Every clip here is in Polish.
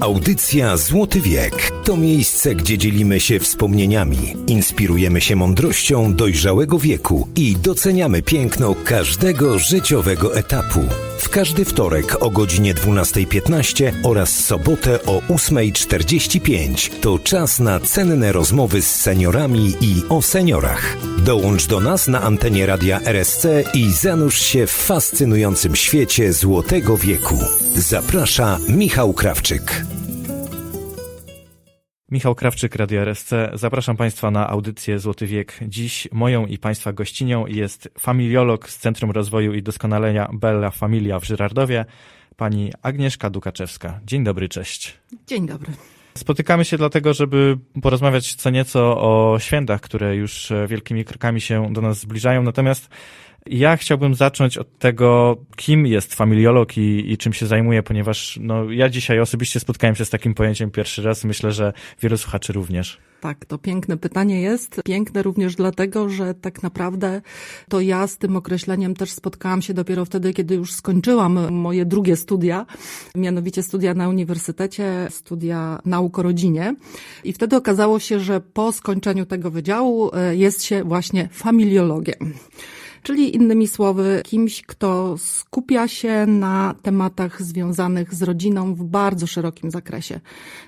Audycja Złoty Wiek to miejsce, gdzie dzielimy się wspomnieniami, inspirujemy się mądrością dojrzałego wieku i doceniamy piękno każdego życiowego etapu. W każdy wtorek o godzinie 12.15 oraz sobotę o 8.45 to czas na cenne rozmowy z seniorami i o seniorach. Dołącz do nas na antenie radia RSC i zanurz się w fascynującym świecie Złotego Wieku. Zaprasza Michał Krawczyk. Michał Krawczyk, Radio RSC. Zapraszam Państwa na audycję Złoty Wiek. Dziś moją i Państwa gościnią jest familiolog z Centrum Rozwoju i Doskonalenia Bella Familia w Żyrardowie, pani Agnieszka Dukaczewska. Dzień dobry, cześć. Dzień dobry. Spotykamy się dlatego, żeby porozmawiać co nieco o świętach, które już wielkimi krokami się do nas zbliżają. Natomiast ja chciałbym zacząć od tego, kim jest familiolog i, i czym się zajmuje, ponieważ no, ja dzisiaj osobiście spotkałem się z takim pojęciem pierwszy raz. Myślę, że wielu słuchaczy również. Tak, to piękne pytanie jest. Piękne również dlatego, że tak naprawdę to ja z tym określeniem też spotkałam się dopiero wtedy, kiedy już skończyłam moje drugie studia, mianowicie studia na uniwersytecie, studia nauk o rodzinie. I wtedy okazało się, że po skończeniu tego wydziału e, jest się właśnie familiologiem czyli innymi słowy, kimś, kto skupia się na tematach związanych z rodziną w bardzo szerokim zakresie.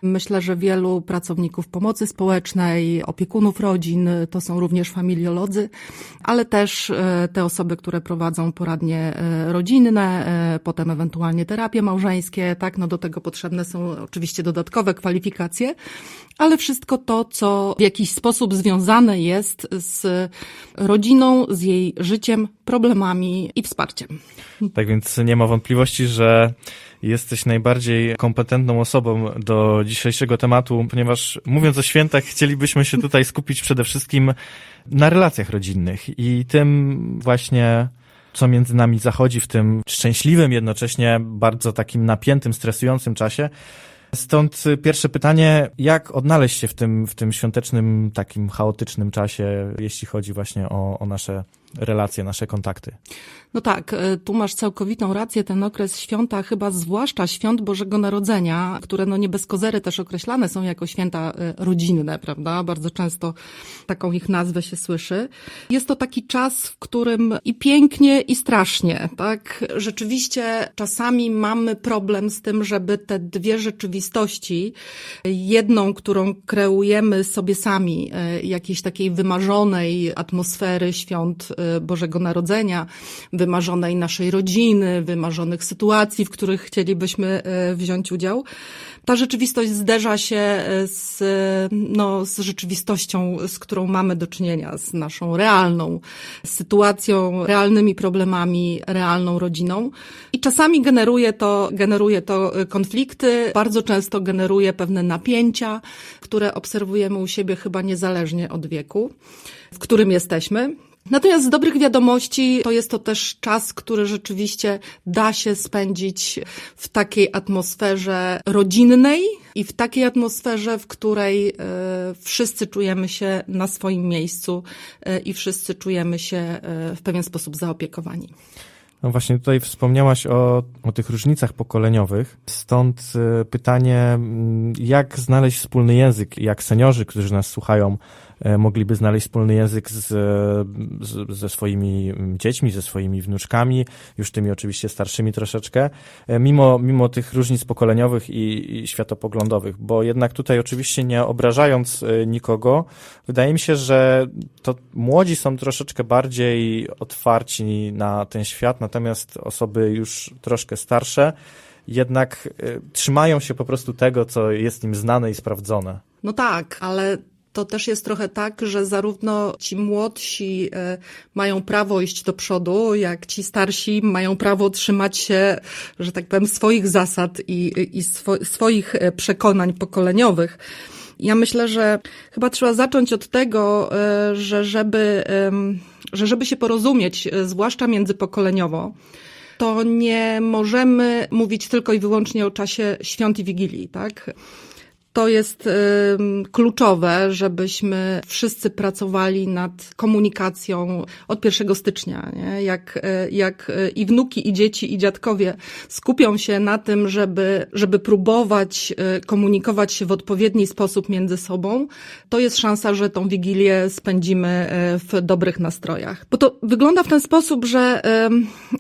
Myślę, że wielu pracowników pomocy społecznej, opiekunów rodzin to są również familiolodzy, ale też e, te osoby, które prowadzą poradnie e, rodzinne, e, potem ewentualnie terapie małżeńskie, tak, no do tego potrzebne są oczywiście dodatkowe kwalifikacje, ale wszystko to, co w jakiś sposób związane jest z rodziną, z jej życiem, problemami i wsparciem. Tak więc nie ma wątpliwości, że jesteś najbardziej kompetentną osobą do dzisiejszego tematu, ponieważ mówiąc o świętach, chcielibyśmy się tutaj skupić przede wszystkim na relacjach rodzinnych i tym właśnie co między nami zachodzi w tym szczęśliwym, jednocześnie bardzo takim napiętym, stresującym czasie. Stąd pierwsze pytanie, jak odnaleźć się w tym, w tym świątecznym, takim chaotycznym czasie, jeśli chodzi właśnie o, o nasze relacje, nasze kontakty? No tak, e, tu masz całkowitą rację. Ten okres święta, chyba zwłaszcza świąt Bożego Narodzenia, które no nie bez kozery też określane są jako święta e, rodzinne, prawda? Bardzo często taką ich nazwę się słyszy. Jest to taki czas, w którym i pięknie, i strasznie, tak? Rzeczywiście czasami mamy problem z tym, żeby te dwie rzeczywistości, jedną, którą kreujemy sobie sami, e, jakiejś takiej wymarzonej atmosfery świąt Bożego Narodzenia, wymarzonej naszej rodziny, wymarzonych sytuacji, w których chcielibyśmy e, wziąć udział. Ta rzeczywistość zderza się e, z, no, z rzeczywistością, z którą mamy do czynienia, z naszą realną sytuacją, realnymi problemami, realną rodziną. I czasami generuje to, generuje to konflikty, bardzo często generuje pewne napięcia, które obserwujemy u siebie chyba niezależnie od wieku, w którym jesteśmy. Natomiast z dobrych wiadomości to jest to też czas, który rzeczywiście da się spędzić w takiej atmosferze rodzinnej i w takiej atmosferze, w której e, wszyscy czujemy się na swoim miejscu e, i wszyscy czujemy się e, w pewien sposób zaopiekowani. No właśnie tutaj wspomniałaś o, o tych różnicach pokoleniowych, stąd pytanie, jak znaleźć wspólny język, jak seniorzy, którzy nas słuchają, mogliby znaleźć wspólny język z, z, ze swoimi dziećmi, ze swoimi wnuczkami, już tymi oczywiście starszymi troszeczkę, e, mimo, mimo tych różnic pokoleniowych i, i światopoglądowych, bo jednak tutaj oczywiście nie obrażając e, nikogo, wydaje mi się, że to młodzi są troszeczkę bardziej otwarci na ten świat, natomiast osoby już troszkę starsze jednak trzymają się po prostu tego, co jest im znane i sprawdzone. No tak, ale to też jest trochę tak, że zarówno ci młodsi e, mają prawo iść do przodu, jak ci starsi mają prawo trzymać się, że tak powiem, swoich zasad i, i swo, swoich e, przekonań pokoleniowych. Ja myślę, że chyba trzeba zacząć od tego, e, że żeby, że żeby się porozumieć, zwłaszcza międzypokoleniowo, to nie możemy mówić tylko i wyłącznie o czasie świąt i wigilii, tak? To jest kluczowe, żebyśmy wszyscy pracowali nad komunikacją od 1 stycznia. Nie? Jak, y, jak y, i wnuki, i dzieci, i dziadkowie skupią się na tym, żeby, żeby próbować y, komunikować się w odpowiedni sposób między sobą, to jest szansa, że tą wigilię spędzimy w dobrych nastrojach. Bo to wygląda w ten sposób, że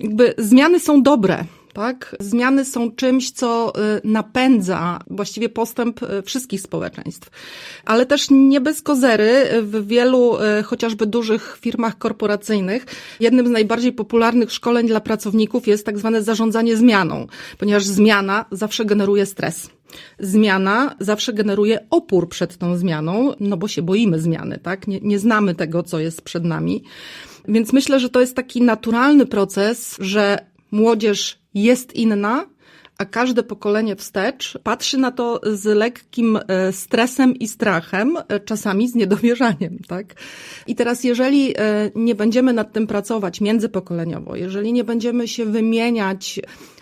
jakby zmiany są dobre. Tak? Zmiany są czymś, co y, napędza właściwie postęp y, wszystkich społeczeństw. Ale też nie bez kozery w wielu y, chociażby dużych firmach korporacyjnych jednym z najbardziej popularnych szkoleń dla pracowników jest tak zwane zarządzanie zmianą, ponieważ zmiana zawsze generuje stres. Zmiana zawsze generuje opór przed tą zmianą, no bo się boimy zmiany, tak? Nie, nie znamy tego, co jest przed nami. Więc myślę, że to jest taki naturalny proces, że młodzież jest inna, a każde pokolenie wstecz patrzy na to z lekkim e, stresem i strachem, e, czasami z niedowierzaniem, tak? I teraz, jeżeli e, nie będziemy nad tym pracować międzypokoleniowo, jeżeli nie będziemy się wymieniać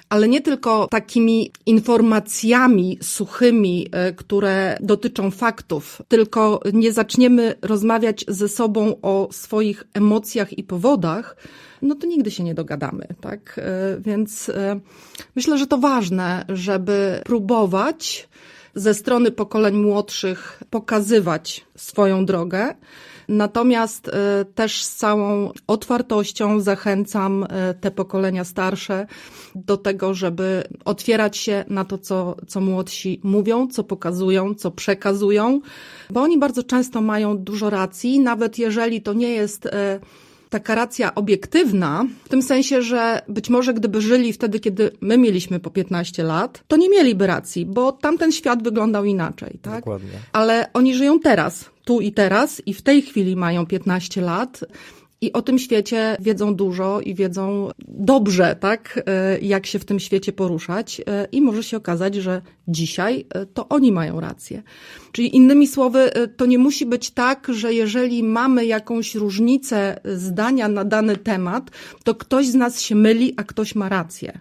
ale nie tylko takimi informacjami suchymi, które dotyczą faktów, tylko nie zaczniemy rozmawiać ze sobą o swoich emocjach i powodach, no to nigdy się nie dogadamy, tak? Więc myślę, że to ważne, żeby próbować ze strony pokoleń młodszych pokazywać swoją drogę. Natomiast też z całą otwartością zachęcam te pokolenia starsze do tego, żeby otwierać się na to, co, co młodsi mówią, co pokazują, co przekazują, bo oni bardzo często mają dużo racji, nawet jeżeli to nie jest taka racja obiektywna, w tym sensie, że być może gdyby żyli wtedy, kiedy my mieliśmy po 15 lat, to nie mieliby racji, bo tamten świat wyglądał inaczej, tak? Dokładnie. Ale oni żyją teraz, tu i teraz i w tej chwili mają 15 lat. I o tym świecie wiedzą dużo i wiedzą dobrze, tak, jak się w tym świecie poruszać. I może się okazać, że dzisiaj to oni mają rację. Czyli innymi słowy, to nie musi być tak, że jeżeli mamy jakąś różnicę zdania na dany temat, to ktoś z nas się myli, a ktoś ma rację.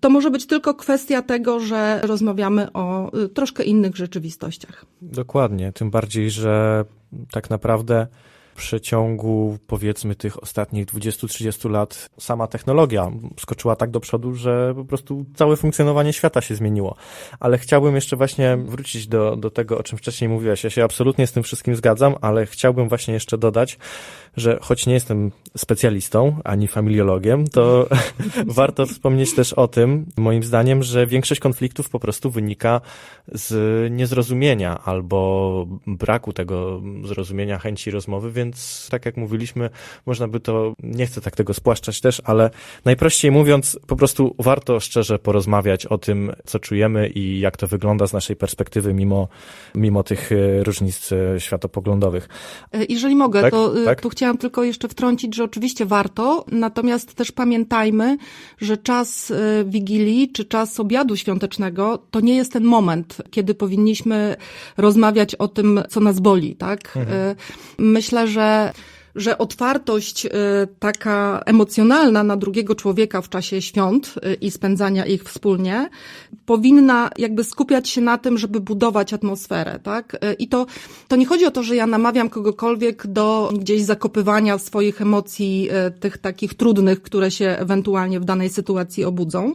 To może być tylko kwestia tego, że rozmawiamy o troszkę innych rzeczywistościach. Dokładnie, tym bardziej, że tak naprawdę przeciągu powiedzmy tych ostatnich 20-30 lat sama technologia skoczyła tak do przodu, że po prostu całe funkcjonowanie świata się zmieniło. Ale chciałbym jeszcze właśnie wrócić do, do tego, o czym wcześniej mówiłaś. Ja się absolutnie z tym wszystkim zgadzam, ale chciałbym właśnie jeszcze dodać, że choć nie jestem specjalistą ani familiologiem, to warto wspomnieć też o tym, moim zdaniem, że większość konfliktów po prostu wynika z niezrozumienia albo braku tego zrozumienia, chęci rozmowy, więc tak jak mówiliśmy, można by to, nie chcę tak tego spłaszczać też, ale najprościej mówiąc, po prostu warto szczerze porozmawiać o tym, co czujemy i jak to wygląda z naszej perspektywy, mimo, mimo tych e, różnic e, światopoglądowych. Jeżeli mogę, Tak, to, tak. chciałam tylko jeszcze wtrącić, że oczywiście warto, natomiast też pamiętajmy, że czas Wigilii czy czas obiadu świątecznego to nie jest ten moment, kiedy powinniśmy rozmawiać o tym, co nas boli, tak? Y, Myślę, że że że otwartość y, taka emocjonalna na drugiego człowieka w czasie świąt y, i spędzania ich wspólnie powinna jakby skupiać się na tym, żeby budować atmosferę, tak? Y, I to, to nie chodzi o to, że ja namawiam kogokolwiek do gdzieś zakopywania swoich emocji, tych takich trudnych, które się ewentualnie w danej sytuacji obudzą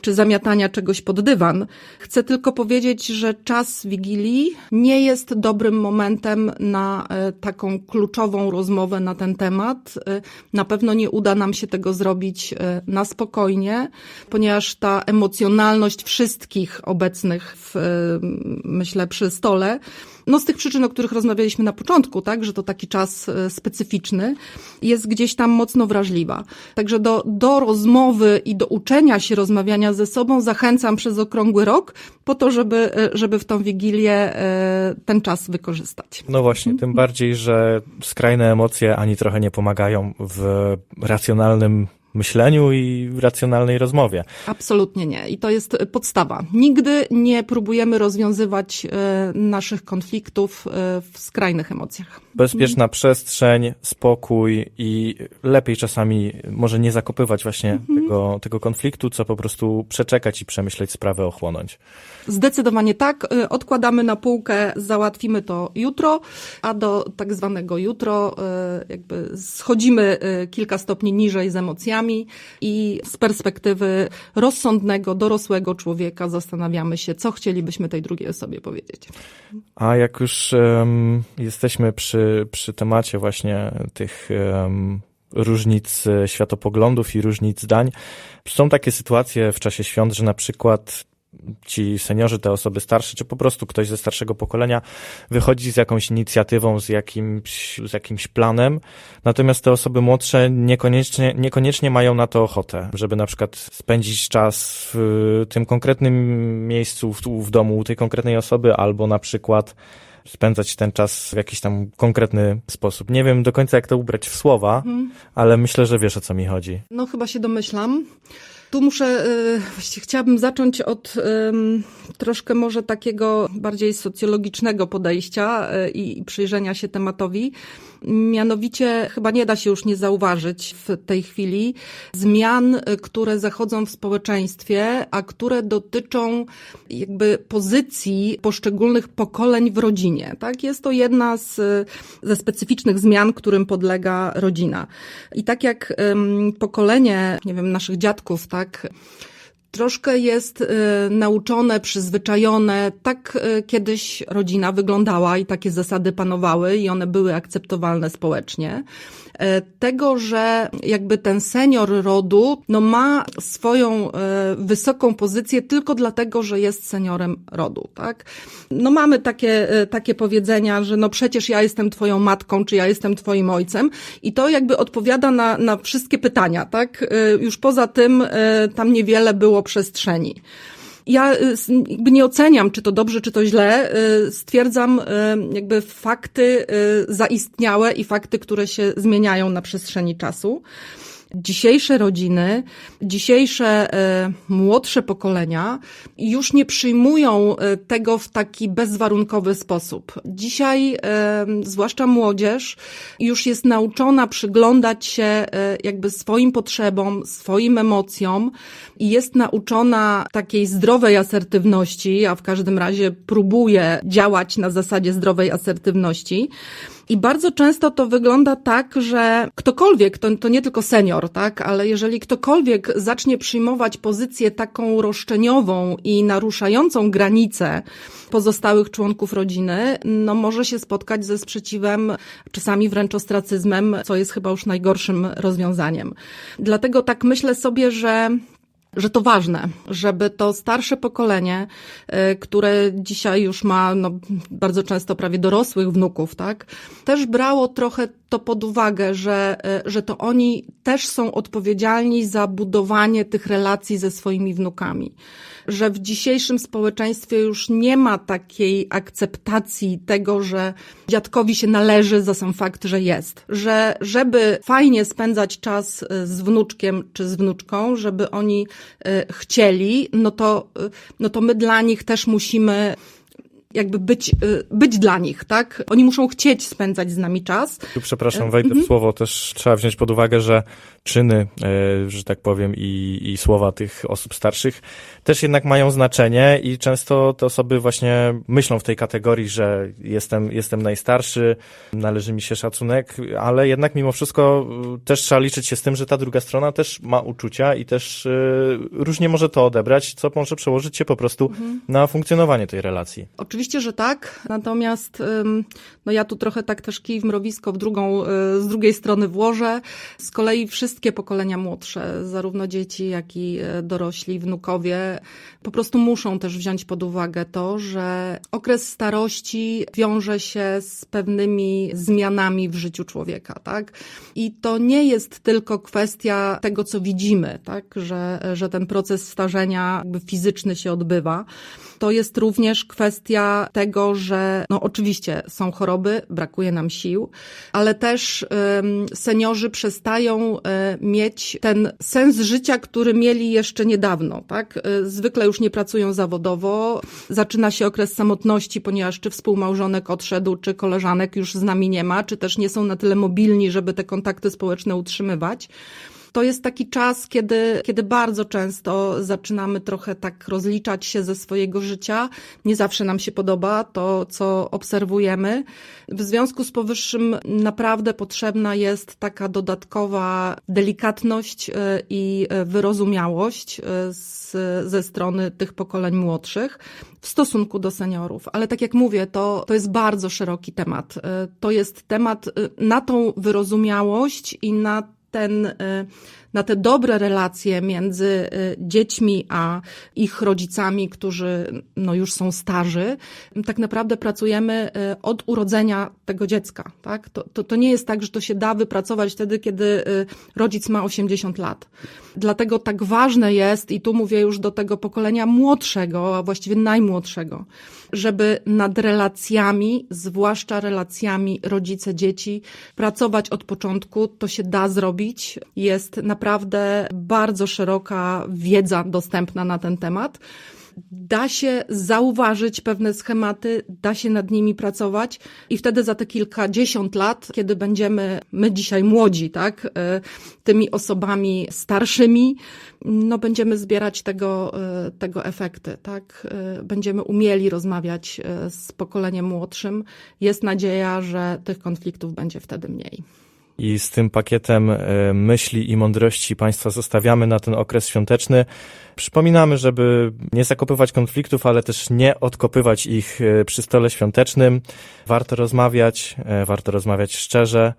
czy zamiatania czegoś pod dywan. Chcę tylko powiedzieć, że czas Wigilii nie jest dobrym momentem na taką kluczową rozmowę na ten temat. E, Na pewno nie uda nam się tego zrobić e, na spokojnie, ponieważ ta emocjonalność wszystkich obecnych w, e, myślę, przy stole no z tych przyczyn, o których rozmawialiśmy na początku, tak, że to taki czas e, specyficzny, jest gdzieś tam mocno wrażliwa. Także do, do rozmowy i do uczenia się rozmawiania ze sobą zachęcam przez okrągły rok, po to, żeby, e, żeby w tą wigilię e, ten czas wykorzystać. No właśnie, tym bardziej, że skrajne emocje ani trochę nie pomagają w racjonalnym myśleniu i racjonalnej rozmowie. Absolutnie nie. I to jest podstawa. Nigdy nie próbujemy rozwiązywać e, naszych konfliktów e, w skrajnych emocjach. Bezpieczna przestrzeń, spokój i lepiej czasami może nie zakopywać właśnie tego, tego konfliktu, co po prostu przeczekać i przemyśleć sprawę, ochłonąć. Zdecydowanie tak. Y, Odkładamy na półkę, załatwimy to jutro, a do tak zwanego jutro y, jakby schodzimy y, kilka stopni niżej z emocjami i z perspektywy rozsądnego, dorosłego człowieka zastanawiamy się, co chcielibyśmy tej drugiej osobie powiedzieć. A jak już em, jesteśmy przy, przy temacie właśnie tych em, różnic e, światopoglądów i różnic zdań, są takie sytuacje w czasie świąt, że na przykład ci seniorzy, te osoby starsze, czy po prostu ktoś ze starszego pokolenia wychodzi z jakąś inicjatywą, z jakimś, z jakimś planem, natomiast te osoby młodsze niekoniecznie, niekoniecznie mają na to ochotę, żeby na przykład spędzić czas w tym konkretnym miejscu, w, w domu u tej konkretnej osoby, albo na przykład spędzać ten czas w jakiś tam konkretny sposób. Nie wiem do końca, jak to ubrać w słowa, ale myślę, że wiesz, o co mi chodzi. No chyba się domyślam. Tu muszę, y, właściwie chciałabym zacząć od troszkę może takiego bardziej socjologicznego podejścia y, i przyjrzenia się tematowi. Mianowicie chyba nie da się już nie zauważyć w tej chwili zmian, które zachodzą w społeczeństwie, a które dotyczą jakby pozycji poszczególnych pokoleń w rodzinie. Tak? Jest to jedna z, ze specyficznych zmian, którym podlega rodzina. I tak jak pokolenie, nie wiem, naszych dziadków, tak, troszkę jest y, nauczone, przyzwyczajone. Tak y, kiedyś rodzina wyglądała i takie zasady panowały i one były akceptowalne społecznie. E, Tego, że jakby ten senior rodu no ma swoją e, wysoką pozycję tylko dlatego, że jest seniorem rodu, tak? No mamy takie, e, takie powiedzenia, że no przecież ja jestem twoją matką, czy ja jestem twoim ojcem i to jakby odpowiada na, na wszystkie pytania, tak? Już poza tym tam niewiele było przestrzeni. Ja y, jakby nie oceniam, czy to dobrze, czy to źle. y, Stwierdzam y, jakby fakty zaistniałe i fakty, które się zmieniają na przestrzeni czasu. Dzisiejsze rodziny, dzisiejsze e, młodsze pokolenia już nie przyjmują e, tego w taki bezwarunkowy sposób. Dzisiaj, e, zwłaszcza młodzież, już jest nauczona przyglądać się jakby swoim potrzebom, swoim emocjom i jest nauczona takiej zdrowej asertywności, a w każdym razie próbuje działać na zasadzie zdrowej asertywności. I bardzo często to wygląda tak, że ktokolwiek, to, to nie tylko senior, tak, ale jeżeli ktokolwiek zacznie przyjmować pozycję taką roszczeniową i naruszającą granice pozostałych członków rodziny, no może się spotkać ze sprzeciwem, czasami wręcz ostracyzmem, co jest chyba już najgorszym rozwiązaniem. Dlatego tak myślę sobie, że że to ważne, żeby to starsze pokolenie, y, które dzisiaj już ma no, bardzo często prawie dorosłych wnuków, tak, też brało trochę to pod uwagę, że, y, że to oni też są odpowiedzialni za budowanie tych relacji ze swoimi wnukami. Że w dzisiejszym społeczeństwie już nie ma takiej akceptacji tego, że dziadkowi się należy za sam fakt, że jest. Że żeby fajnie spędzać czas y, z wnuczkiem czy z wnuczką, żeby oni chcieli, no to, y, no to my dla nich też musimy jakby być, y, być dla nich, tak? Oni muszą chcieć spędzać z nami czas. Tu, przepraszam, wejdę w słowo, też trzeba wziąć pod uwagę, że czyny, e, że tak powiem, i, i słowa tych osób starszych też jednak mają znaczenie i często te osoby właśnie myślą w tej kategorii, że jestem, jestem najstarszy, należy mi się szacunek, ale jednak mimo wszystko y, też trzeba liczyć się z tym, że ta druga strona też ma uczucia i też y, różnie może to odebrać, co może przełożyć się po prostu na funkcjonowanie tej relacji. Oczywiście, że tak, natomiast no ja tu trochę tak też kij w mrowisko w drugą, y, z drugiej strony włożę. Z kolei wszystkie pokolenia młodsze, zarówno dzieci, jak i y, dorośli, wnukowie, po prostu muszą też wziąć pod uwagę to, że okres starości wiąże się z pewnymi zmianami w życiu człowieka, tak? I to nie jest tylko kwestia tego, co widzimy, tak? Że, że ten proces starzenia jakby fizyczny się odbywa to jest również kwestia tego, że no oczywiście są choroby, brakuje nam sił, ale też ym, seniorzy przestają y, mieć ten sens życia, który mieli jeszcze niedawno, tak? Y, Zwykle już nie pracują zawodowo, zaczyna się okres samotności, ponieważ czy współmałżonek odszedł, czy koleżanek już z nami nie ma, czy też nie są na tyle mobilni, żeby te kontakty społeczne utrzymywać. To jest taki czas, kiedy, kiedy bardzo często zaczynamy trochę tak rozliczać się ze swojego życia. Nie zawsze nam się podoba to, co obserwujemy. W związku z powyższym naprawdę potrzebna jest taka dodatkowa delikatność y, i y, wyrozumiałość y, z, ze strony tych pokoleń młodszych w stosunku do seniorów. Ale tak jak mówię, to, to jest bardzo szeroki temat. To jest temat na tą wyrozumiałość i na ten, y, na te dobre relacje między y, dziećmi a ich rodzicami, którzy no już są starzy, tak naprawdę pracujemy y, od urodzenia tego dziecka. Tak? To, to, to nie jest tak, że to się da wypracować wtedy, kiedy y, rodzic ma 80 lat. Dlatego tak ważne jest, i tu mówię już do tego pokolenia młodszego, a właściwie najmłodszego, żeby nad relacjami, zwłaszcza relacjami rodzice-dzieci, pracować od początku. To się da zrobić. Jest naprawdę bardzo szeroka wiedza dostępna na ten temat. Da się zauważyć pewne schematy, da się nad nimi pracować i wtedy za te kilkadziesiąt lat, kiedy będziemy, my dzisiaj młodzi, tak, y, tymi osobami starszymi, no będziemy zbierać tego, y, tego efekty, tak, y, będziemy umieli rozmawiać z pokoleniem młodszym. Jest nadzieja, że tych konfliktów będzie wtedy mniej. I z tym pakietem e, myśli i mądrości Państwa zostawiamy na ten okres świąteczny. Przypominamy, żeby nie zakopywać konfliktów, ale też nie odkopywać ich e, przy stole świątecznym. Warto rozmawiać, e, warto rozmawiać szczerze.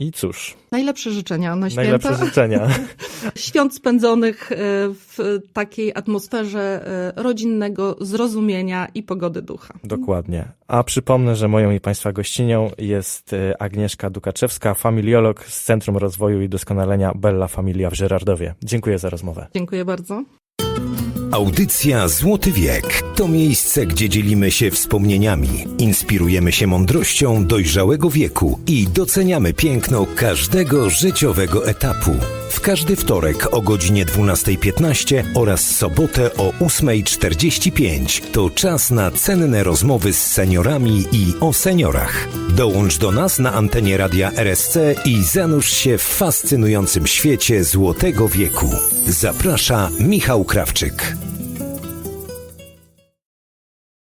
I cóż, Najlepsze życzenia na święta. najlepsze życzenia. Świąt spędzonych y, w takiej atmosferze y, rodzinnego zrozumienia i pogody ducha. Dokładnie. A przypomnę, że moją i Państwa gościnią jest e, Agnieszka Dukaczewska, familiolog z Centrum Rozwoju i Doskonalenia Bella Familia w Żyrardowie. Dziękuję za rozmowę. Dziękuję bardzo. Audycja Złoty Wiek to miejsce, gdzie dzielimy się wspomnieniami, inspirujemy się mądrością dojrzałego wieku i doceniamy piękno każdego życiowego etapu. W każdy wtorek o godzinie 12.15 oraz sobotę o 8.45 to czas na cenne rozmowy z seniorami i o seniorach. Dołącz do nas na antenie radia RSC i zanurz się w fascynującym świecie Złotego Wieku. Zaprasza Michał Krawczyk.